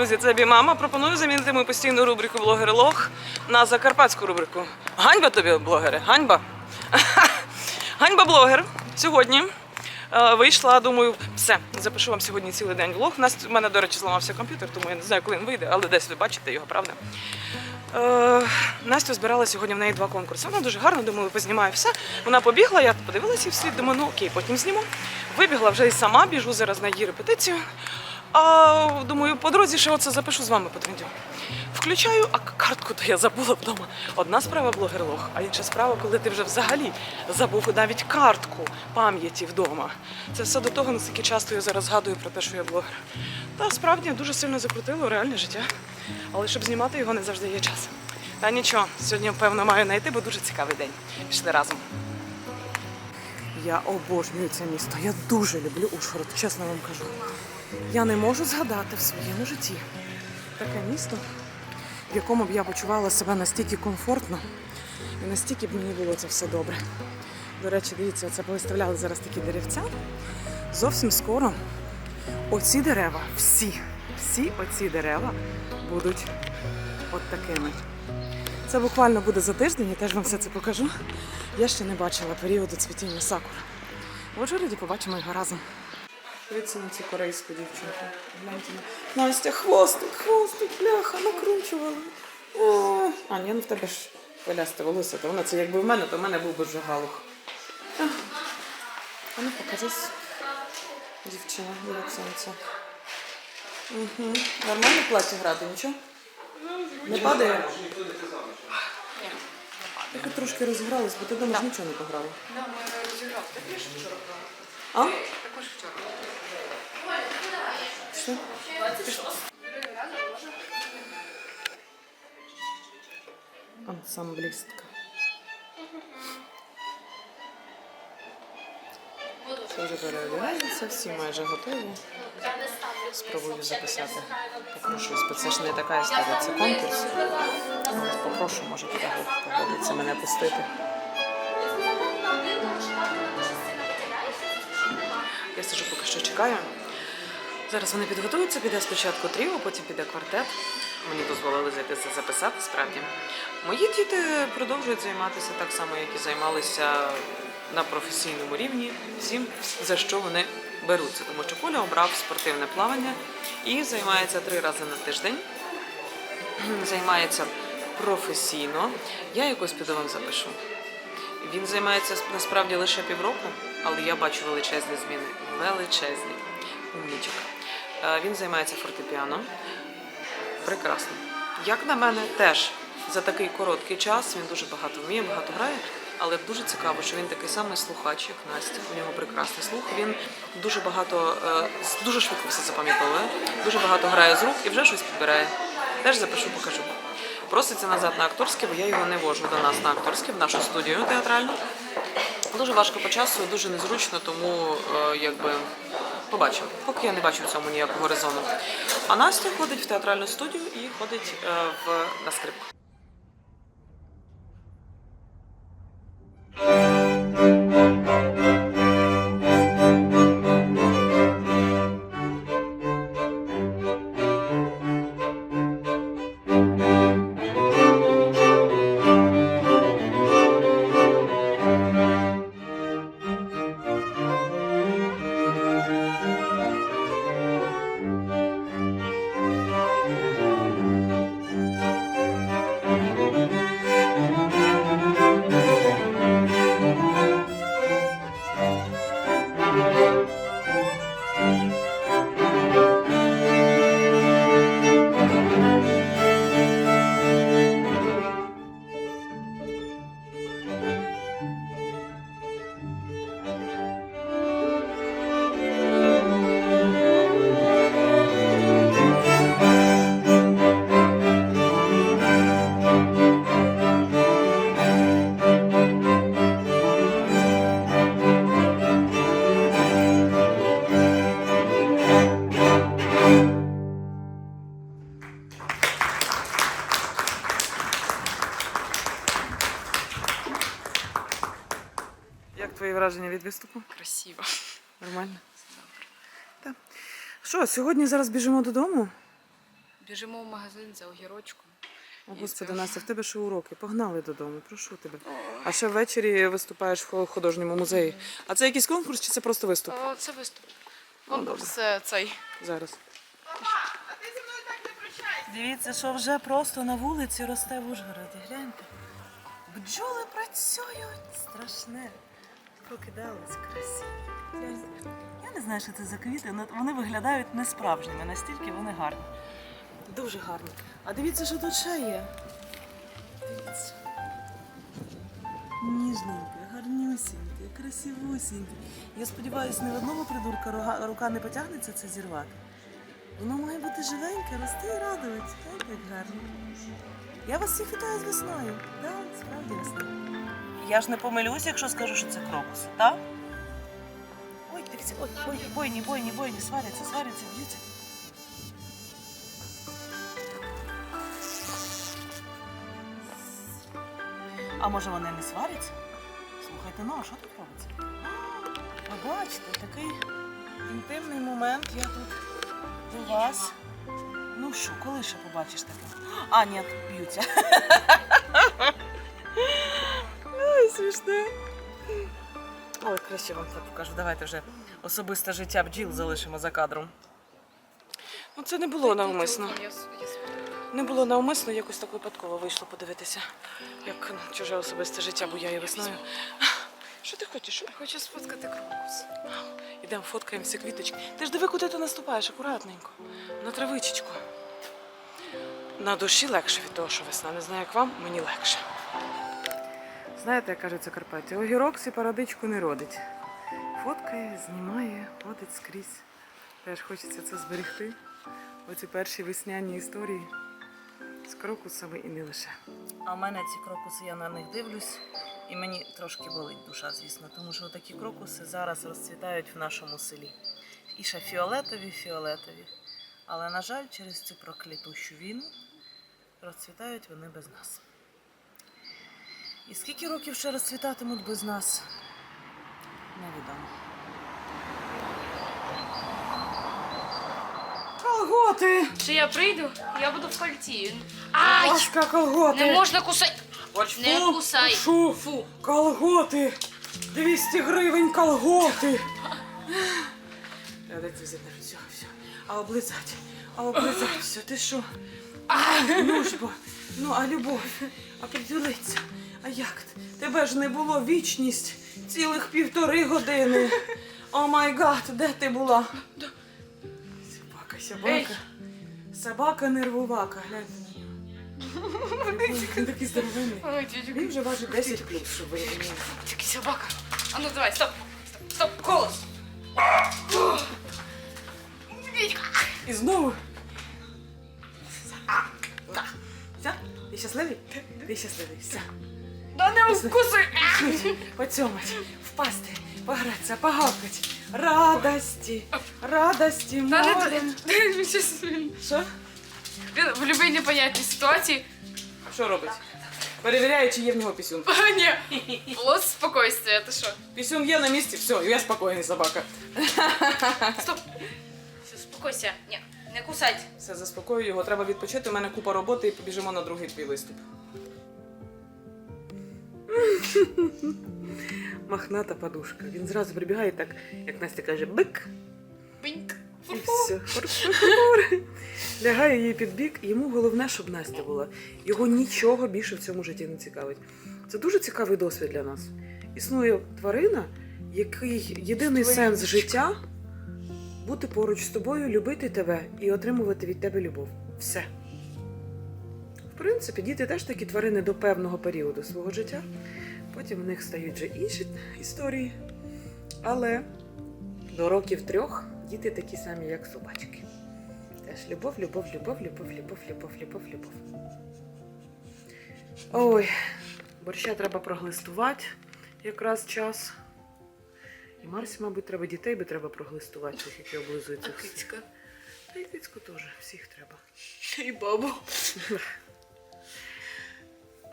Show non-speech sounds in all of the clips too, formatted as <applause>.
друзі, це бі мама. Пропоную замінити мою постійну рубрику Блогер Лог на закарпатську рубрику. Ганьба тобі, блогери, ганьба. <laughs> Ганьба блогер. Сьогодні е, вийшла, думаю, все, запишу вам сьогодні цілий день влог. У мене, до речі, зламався комп'ютер, тому я не знаю, коли він вийде, але десь ви бачите його, правда? Е, Настя збирала сьогодні в неї два конкурси. Вона дуже гарно, думаю, познімаю все. Вона побігла, я подивилася і вслід, думаю, ну окей, потім зніму. Вибігла вже і сама, біжу зараз на її репетицію. А думаю, по дорозі ще оце запишу з вами потрендю. Включаю, а картку то я забула вдома. Одна справа блогерлог, а інша справа, коли ти вже взагалі забув навіть картку пам'яті вдома. Це все до того, наскільки часто я зараз згадую про те, що я блогер. Та справді дуже сильно закрутило реальне життя. Але щоб знімати його не завжди є час. Та нічого, сьогодні, певно, маю знайти, бо дуже цікавий день. Пішли разом. Я обожнюю це місто. Я дуже люблю Ужгород, чесно вам кажу. Я не можу згадати в своєму житті таке місто, в якому б я почувала себе настільки комфортно і настільки б мені було це все добре. До речі, дивіться, це повиставляли зараз такі деревця. Зовсім скоро оці дерева, всі, всі оці дерева будуть от такими. Це буквально буде за тиждень, я теж вам все це покажу. Я ще не бачила періоду цвітіння сакур. В Ужгороді побачимо його разом. Дивіться на цю корейську дівчинку. Гляньте на. Настя, хвостик, хвостик, бляха, накручувала. О, А, ні, ну в тебе ж пилясте волосся, то вона це якби в мене, то в мене був би вже галух. А, а ну покажись. Дівчина, як сонце. Угу. Нормально платі грати, нічого? Не падає? Я трошки розігралась, бо ти дома ж нічого не пограла. Да, ми розіграли. Так я ж вчора грала. А? Також вчора. Що? Ансамблістка. Це вже переодягається, всі майже готові. Спробую записати. Попрошу, бо це ж не така історія, це конкурс. Попрошу, може, педагог погодиться мене пустити. Я сижу поки що чекаю. Зараз вони підготуються, піде спочатку тріо, потім піде квартет. Мені дозволили зайти це записати справді. Мої діти продовжують займатися так само, як і займалися на професійному рівні, всім, за що вони беруться. Тому що Коля обрав спортивне плавання і займається три рази на тиждень. Займається професійно. Я якось піду вам запишу. Він займається насправді лише півроку, але я бачу величезні зміни. Величезні. Умнічок. Е, Він займається фортепіано. Прекрасно. Як на мене, теж за такий короткий час він дуже багато вміє, багато грає. Але дуже цікаво, що він такий самий слухач, як Настя. У нього прекрасний слух. Він дуже багато, е, дуже швидко все запам'ятовує, дуже багато грає з рук і вже щось підбирає. Теж запишу, покажу. Проситься назад на акторське, бо я його не вожу до нас на акторське, в нашу студію театральну. Дуже важко по часу, дуже незручно, тому е, якби побачимо. Поки я не бачу в цьому ніякого резону. А Настя ходить в театральну студію і ходить е, в на скрипку. Твої враження від виступу? Красиво. Нормально? Так. Що, сьогодні зараз біжимо додому. Біжимо в магазин за огірочком. О, Господи, Настя, в тебе ще уроки. Погнали додому, прошу тебе. А ще ввечері виступаєш в художньому музеї. А це якийсь конкурс чи це просто виступ? О, це виступ. Ну, Конкурс е, цей. Зараз. Дивіться, що вже просто на вулиці росте в Ужгороді. Гляньте. Бджоли працюють. Страшне. Прокидались красиві. Я не знаю, що це за квіти, але вони виглядають несправжніми, настільки вони гарні. Дуже гарні. А дивіться, що тут ще є. Дивіться. Ніжненьке, гарнюсіньке, красивусіньке. Я сподіваюся, ні в одного придурка рука, не потягнеться це зірвати. Воно має бути живеньке, рости і радувати. Так, як гарно. Я вас всіх вітаю з весною. Так, справді весна. Я ж не помилюсь, якщо скажу, що це крокус, так? Ой, дивіться, ой, ой, бойні, бойні, бойні, сваряться, сваряться, б'ються. А може вони не сваряться? Слухайте, ну а що тут робиться? Ви бачите, такий інтимний момент. Я тут до вас. Ну що, коли ще побачиш таке? А, ні, б'ються. <laughs> Ой, смішне. Ой, краще вам так покажу. Давайте вже особисте життя бджіл залишимо за кадром. Ну, це не було навмисно. Не було навмисно, якось так випадково вийшло подивитися, як ну, чуже особисте життя бо я буяє весною. Що ти хочеш? Що? Хочу сфоткати крокус. Ідемо, фоткаємо всі квіточки. Ти ж диви, куди ти наступаєш, акуратненько. На травичечку. На душі легше від того, що весна. Не знаю, як вам, мені легше. Знаєте, як кажуть Закарпаття, огірок сепарадичку не родить. Фоткає, знімає, ходить скрізь. Теж хочеться це зберегти. Оці перші весняні історії з крокусами і не лише. А в мене ці крокуси, я на них дивлюсь, і мені трошки болить душа, звісно, тому що такі крокуси зараз розцвітають в нашому селі. І ще фіолетові, фіолетові. Але, на жаль, через цю проклятущу війну розцвітають вони без нас. І скільки років ще розцвітатимуть без нас? Невідомо. Колготи! Чи я прийду? Я буду в пальті. Ай! ласка, колготи! Не можна кусати. Ось Не фу, кусай. Фу, Фу. колготи! 200 гривень колготи! Дайте взяти, все, все. А облизати, а облизати, все, ти що? Ну ж бо, ну а любов, а приділиться, а як? ти? Тебе ж не було вічність цілих півтори години. О май гад, де ти була? Собака, собака. Собака нервувака, гляньте. Він такий. Ой, тітю, Він вже важить 10 плюс, щоб ви розуміли. тільки собака. А ну давай, стоп. Стоп, стоп, голос. І знову. Все? Ти щасливий? Ти щасливий. Все. Да не вкуси. <laughs> Поцьомать, впасти, погратися, погавкать. Радості, радості, Та не морем. він щас- він- Що? В будь-якій непонятній ситуації. Що робить? Перевіряє, чи є в нього пісюн. А, ні. Плод спокойствия, ти що? Пісюн є на місці, все, я спокійний собака. Стоп. Все, успокойся. Ні, не кусать. Все, заспокою його, треба відпочити. У мене купа роботи і побіжимо на другий твій виступ. Махната подушка. Він зразу прибігає так, як Настя каже, бик. Биньк. І все. Лягає їй під бік, йому головне, щоб Настя була. Його нічого більше в цьому житті не цікавить. Це дуже цікавий досвід для нас. Існує тварина, який єдиний сенс життя бути поруч з тобою, любити тебе і отримувати від тебе любов. Все. В принципі, діти теж такі тварини до певного періоду свого життя. Потім в них стають вже інші історії. Але до років трьох діти такі самі, як собачки. Теж любов, любов, любов, любов, любов, любов, любов, любов. Ой, борща треба проглистувати якраз час. І Марсі, мабуть, треба дітей би треба проглистувати, тих, які облизуються. А кицька. Та й кицьку теж, всіх треба. І бабу. <laughs>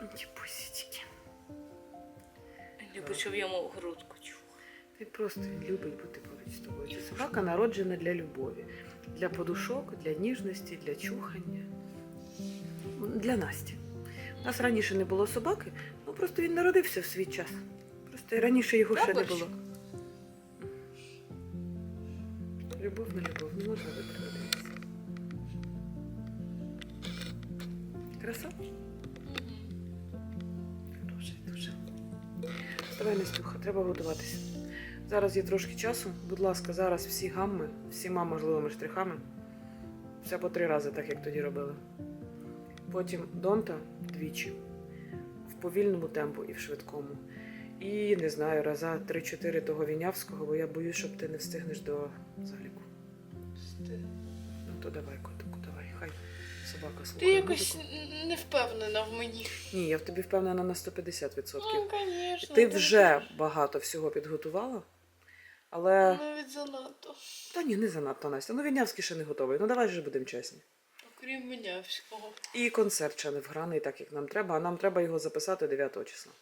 Ті пусічки. Любить, щоб йому грудку чув. Він просто любить бути поруч з тобою. Це собака народжена для любові, для подушок, для ніжності, для чухання. для Насті. У нас раніше не було собаки, ну просто він народився в свій час. Просто раніше його ще не було. Любов на любов, не можна витримати. Краса? Вставай, Настюха, треба готуватися. Зараз є трошки часу. Будь ласка, зараз всі гамми, всіма можливими штрихами. Все по три рази, так як тоді робили. Потім донта двічі. В повільному темпу і в швидкому. І не знаю, раза 3-4 того Вінявського, бо я боюсь, щоб ти не встигнеш до заліку. Ну то давай, давай. Хай собака слухає. Ти якось не впевнена в мені. Ні, я в тобі впевнена на 150%. Ну, звісно. Ти вже багато всього підготувала, але. Навіть занадто. Та ні, не занадто Настя. Ну Вінявський ще не готовий. Ну давай же будемо чесні. Окрім Мінявського. І концерт ще не вграний, так як нам треба, а нам треба його записати 9 числа.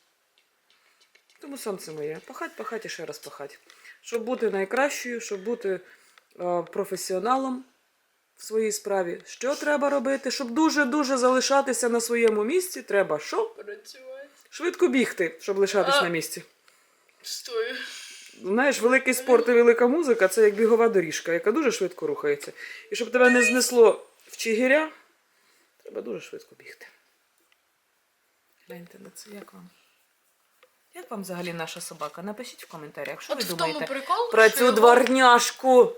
Тому сонце моє, пахать, пахать і ще раз пахать. Щоб бути найкращою, щоб бути е, професіоналом в своїй справі. Що треба робити? Щоб дуже-дуже залишатися на своєму місці, треба що? Працювати. Швидко бігти, щоб лишатись А. на місці. Стою. Знаєш, великий спорт і велика музика це як бігова доріжка, яка дуже швидко рухається. І щоб тебе не знесло в Чигиря, треба дуже швидко бігти. Гляньте на це, як вам? Як вам взагалі наша собака? Напишіть в коментарях, що От ви в думаєте прикол, про що цю його- дворняшку.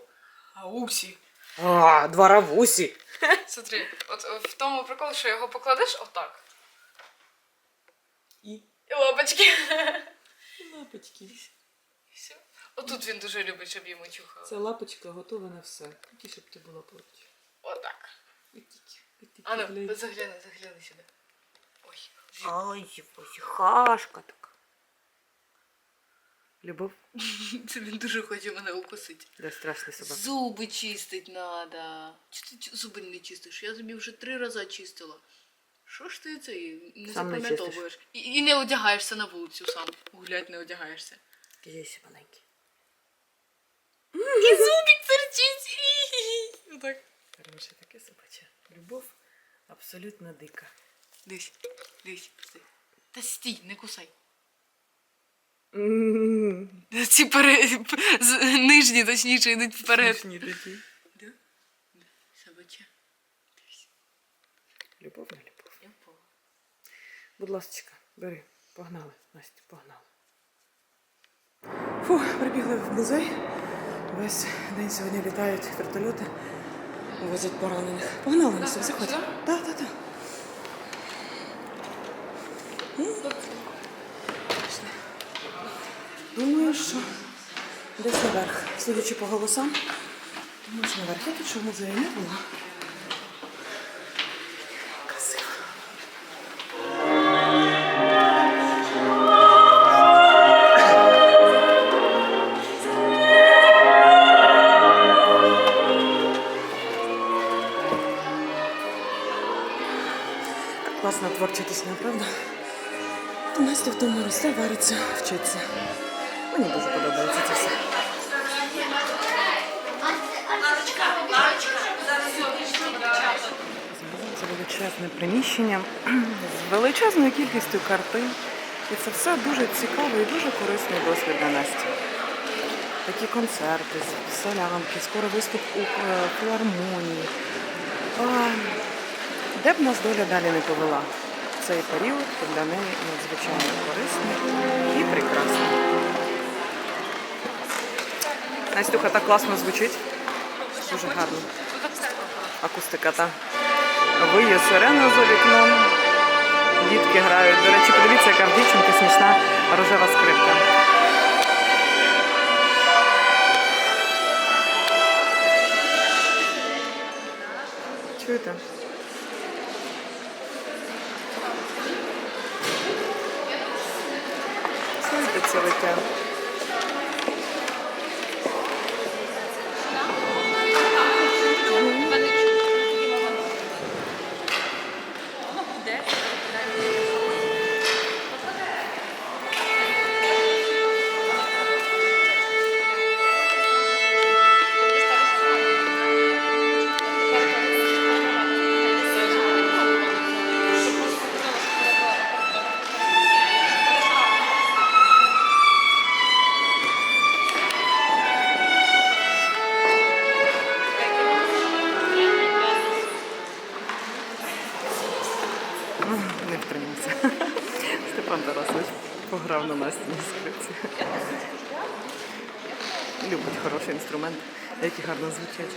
Ауксі. А, дворовусі. <laughs> Смотри, от в тому прикол, що його покладеш отак. І І лапочки. лапочки. І все. Отут він дуже любить, щоб йому чухали. Ця лапочка готова на все. Тільки щоб ти була поруч. Отак. І тільки, і тільки, А ну, загляни, загляни сюди. Ой. Ай, ой, хашка така. Любов, <laughs> Це він дуже хоче мене укусити. де страшний собака. Зуби чистить надо. Чи ти зуби не чистиш? Я тобі вже три рази чистила. Що ж ти це не Сам не запам'ятовуєш? І, і не одягаєшся на вулицю сам. Гулять не одягаєшся. Дивись, маленький. І зубик терчить. <laughs> Отак. Хороше таке собаче. Любов абсолютно дика. Дивись, дивись. стій. Та стій, не кусай. Ці пере... з- нижні, точніше, йдуть вперед. Смішні такі. Собача. Любов на любов. Будь ласка, бери. Погнали, Настя, погнали. Фу, прибігли в музей. Весь день сьогодні літають вертольоти, возять поранених. Погнали, Настя, заходь. Так, так, так. Думаю, що десь наверх. Судячи по голосам, думаю, що наверх. Я тут що в музеї не. Красиво. Класна творча пісня, правда? То Настя в тому росте, вариться, вчиться. Мені дуже подобається це все. Це величезне приміщення з величезною кількістю картин. І це все дуже цікавий і дуже корисний досвід для Насті. Такі концерти, солянки, скоро виступ у е, філармонії. Де б нас доля далі не повела, цей період для неї надзвичайно корисний і прекрасний. Настюха так класно звучить. Дуже гарно. Акустика та виє сирена за вікном. Дітки грають. До речі, подивіться, яка в дівчинки смішна рожева скрипка. Чуєте Степан Тарасович пограв на Настіній скрипці. Любить хороший інструмент, які гарно звучать.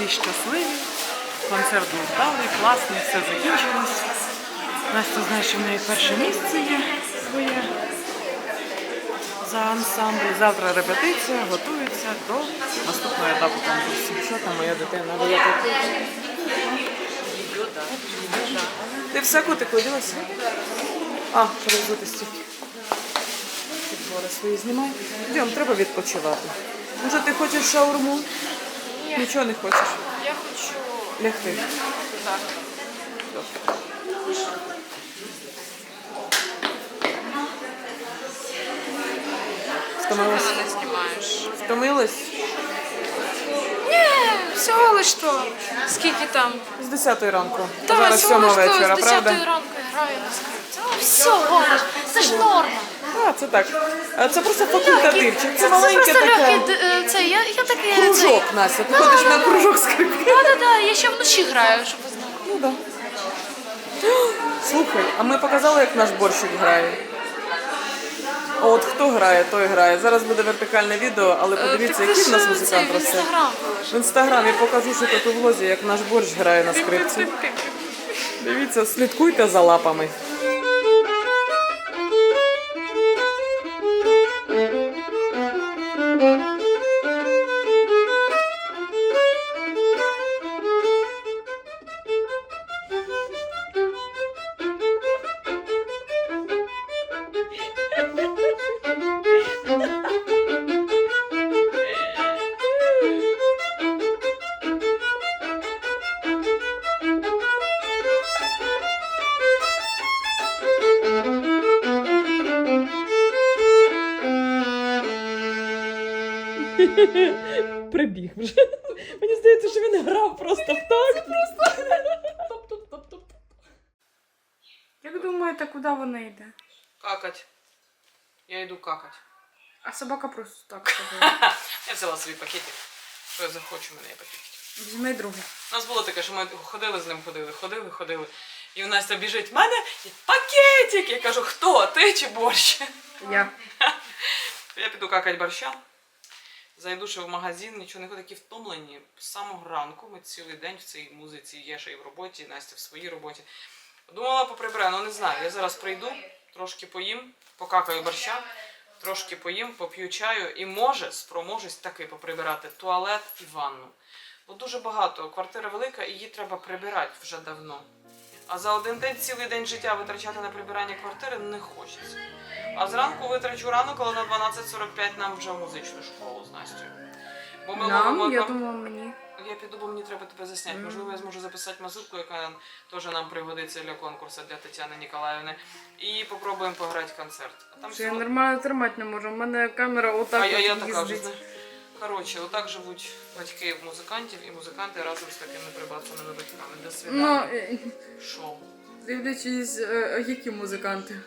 Всі щасливі. Концерт був вдалий, класний, все закінчилось. Настя знає, що в неї перше місце є своє за ансамбль. Завтра репетиція, готується до наступного етапу конкурсу. Що там моя дитина? Як тут? Ти все котику дивишся? А, перевзути стільки. Підбори свої знімай. Йдемо, треба відпочивати. Може, ти хочеш шаурму? Нічого не хочеш. Я хочу Лягти. так. Втомилась? не знімаєш. Втомилась? Ні, всього лиш то. Скільки там? З 10 ранку. Зараз 7 лиш то, вечора, з 10 ранку граю на скрипці. Ну, всього лиш. Це ж норма. А, це так. А, Це просто факультативчик. Це маленьке просто таке. легкий, е, це, я, я таке... Кружок, Настя. Ти ходиш на кружок скрипки. Так, так, так, я ще вночі граю, щоб ви знали. Ну да. Слухай, а ми показали, як наш борщик грає. А от хто грає, той грає. Зараз буде вертикальне відео, але подивіться, який в нас ж, музикант це в росте. Інстаграм В інстаграмі покажу, що тут у влозі, як наш борщ грає на скрипці. <laughs> Дивіться, слідкуйте за лапами. <laughs> Прибіг вже. Мені здається, що він грав просто в так. Як думаєте, куди вона йде? Какать. Я йду какать. А собака просто так <laughs> ходила. Я взяла свій пакетик. Що я захочу, в мене є пакетик. Візьми другий. У нас було таке, що ми ходили з ним, ходили, ходили, ходили. І в Настя біжить, в мене є пакетик. Я кажу, хто? Ти чи борщ? Я. <laughs> Я піду какать борща. Зайду ще в магазин, нічого не ходить, такі втомлені. З самого ранку ми цілий день в цій музиці є ще і в роботі, Настя в своїй роботі. Думала поприбираю, ну не знаю. Я зараз прийду, трошки поїм, покакаю борща, трошки поїм, поп'ю чаю і може спроможусь таки поприбирати туалет і ванну. Бо дуже багато, квартира велика і її треба прибирати вже давно. А за один день цілий день життя витрачати на прибирання квартири не хочеться. А зранку витрачу рано, коли на 12.45 нам вже музичну школу з Настю. Бо ми Нам? ловимо Я кон- думала мені. я піду, бо мені треба тебе засняти. Можливо, я зможу записати мазурку, яка теж нам пригодиться для конкурсу для Тетяни Ніколаївни. І попробуємо пограти концерт. А там Що я всього- нормально тримати не можу. У мене камера отак а, я, я от така вже їздить. Коротше, отак живуть батьки музикантів і музиканти разом з такими прибацаними батьками. До Ну, свидання. е, Шоу. дивлячись, е, які музиканти.